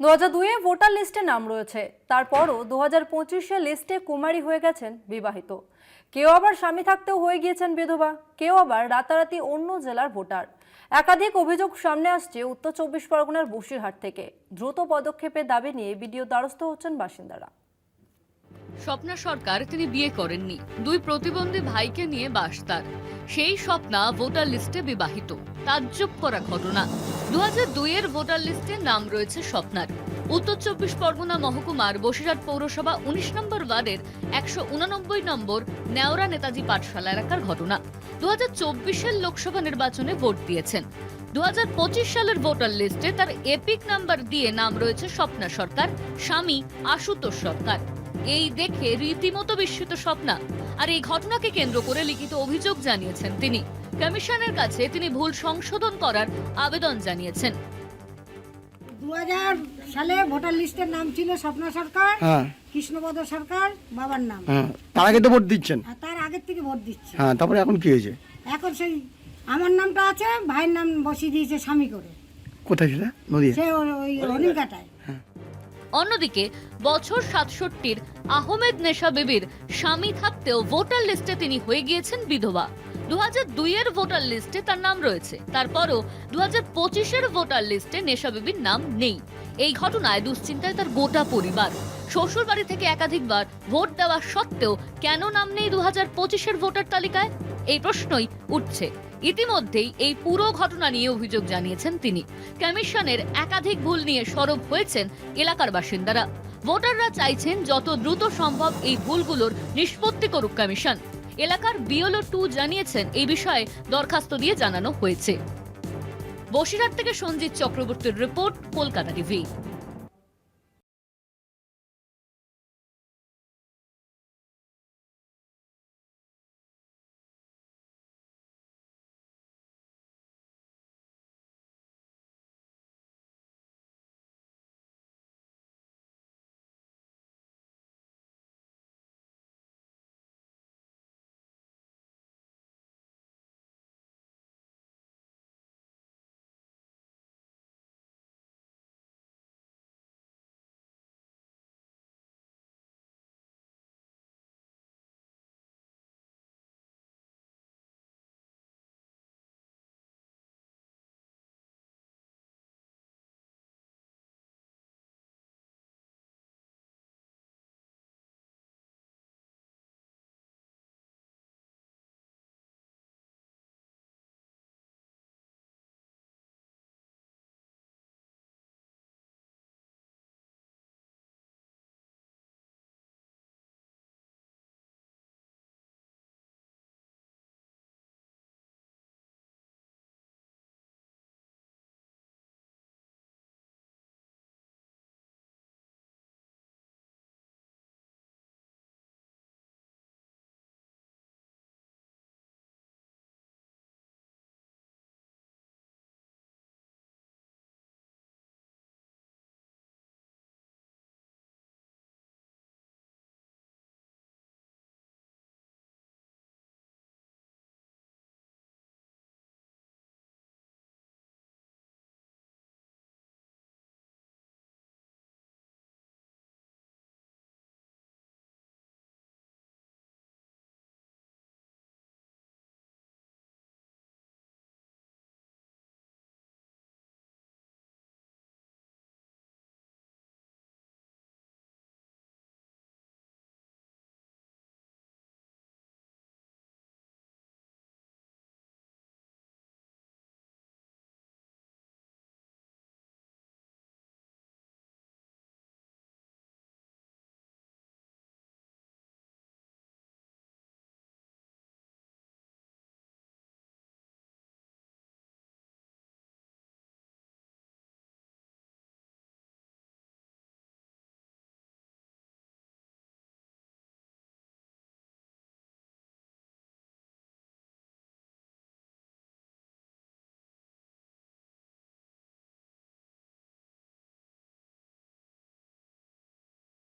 দু হাজার দুইয়ে ভোটার লিস্টে নাম রয়েছে। তারপরও দু হাজার পঁচিশে লিস্টে কুমারী হয়ে গেছেন বিবাহিত। কেউ আবার স্বামী থাকতেও হয়ে গিয়েছেন বিধবা, কেউ আবার রাতারাতি অন্য জেলার ভোটার। একাধিক অভিযোগ সামনে আসছে উত্তর চব্বিশ পরগনার বসিরহাট থেকে। দ্রুত পদক্ষেপের দাবি নিয়ে ভিডিও দ্বারস্থ হচ্ছেন বাসিন্দারা। স্বপ্না সরকার তিনি বিয়ে করেননি। দুই প্রতিবন্ধী ভাইকে নিয়ে বাস তার। সেই স্বপ্না ভোটার লিস্টে বিবাহিত। তাজ্জব করা ঘটনা। দু দুইয়ের ভোটার লিস্টে নাম রয়েছে স্বপ্নার। উত্তর চব্বিশ পরগনা মহকুমার বসিরহাট পৌরসভা উনিশ নম্বর ওয়ার্ডের একশো উননব্বই নম্বর নেওরা নেতাজি পাঠশালা এলাকার ঘটনা। দু হাজার চব্বিশের লোকসভা নির্বাচনে ভোট দিয়েছেন। দু সালের ভোটার লিস্টে তার এপিক নাম্বার দিয়ে নাম রয়েছে স্বপ্না সরকার, স্বামী আশুতোষ সরকার। এই দেখে রীতিমতো বিস্মিত স্বপ্না। আর এই ঘটনাকে কেন্দ্র করে লিখিত অভিযোগ জানিয়েছেন তিনি। কমিশনের কাছে তিনি ভুল সংশোধন করার আবেদন জানিয়েছেন। দু সালে ভোটার লিস্টের নাম ছিল স্বপ্না সরকার হ্যাঁ। কৃষ্ণপদ সরকার বাবার নাম। হ্যাঁ তার আগে তো ভোট দিচ্ছেন। তার আগের থেকে ভোট দিচ্ছে। হ্যাঁ তারপরে এখন কি হয়েছে? এখন সেই আমার নামটা আছে ভাইয়ের নাম বসিয়ে দিয়েছে স্বামী করে। কোথায় সেটা? নদীয়া সে ওই- ওই রনির কাটায় অন্যদিকে, বছর সাতষট্টির আহমেদ নেশা বেবির স্বামী থাকতেও ভোটার লিস্টে তিনি হয়ে গিয়েছেন বিধবা। দু হাজার দুইয়ের ভোটার লিস্টে তার নাম রয়েছে। তারপরও দু হাজার পঁচিশের ভোটার লিস্টে নেশা বেবির নাম নেই। এই ঘটনায় দুশ্চিন্তায় তার গোটা পরিবার। শ্বশুর বাড়ি থেকে একাধিকবার ভোট দেওয়া সত্ত্বেও কেন নাম নেই দু হাজার পঁচিশের ভোটার তালিকায়? এই প্রশ্নই উঠছে। ইতিমধ্যেই এই পুরো ঘটনা নিয়ে অভিযোগ জানিয়েছেন তিনি। কমিশনের একাধিক ভুল নিয়ে সরব হয়েছেন এলাকার বাসিন্দারা। ভোটাররা চাইছেন যত দ্রুত সম্ভব এই ভুলগুলোর নিষ্পত্তি করুক কমিশন। এলাকার বিওলো টু জানিয়েছেন এই বিষয়ে দরখাস্ত দিয়ে জানানো হয়েছে। বসিরহাট থেকে সঞ্জিত চক্রবর্তীর রিপোর্ট, কলকাতা টিভি।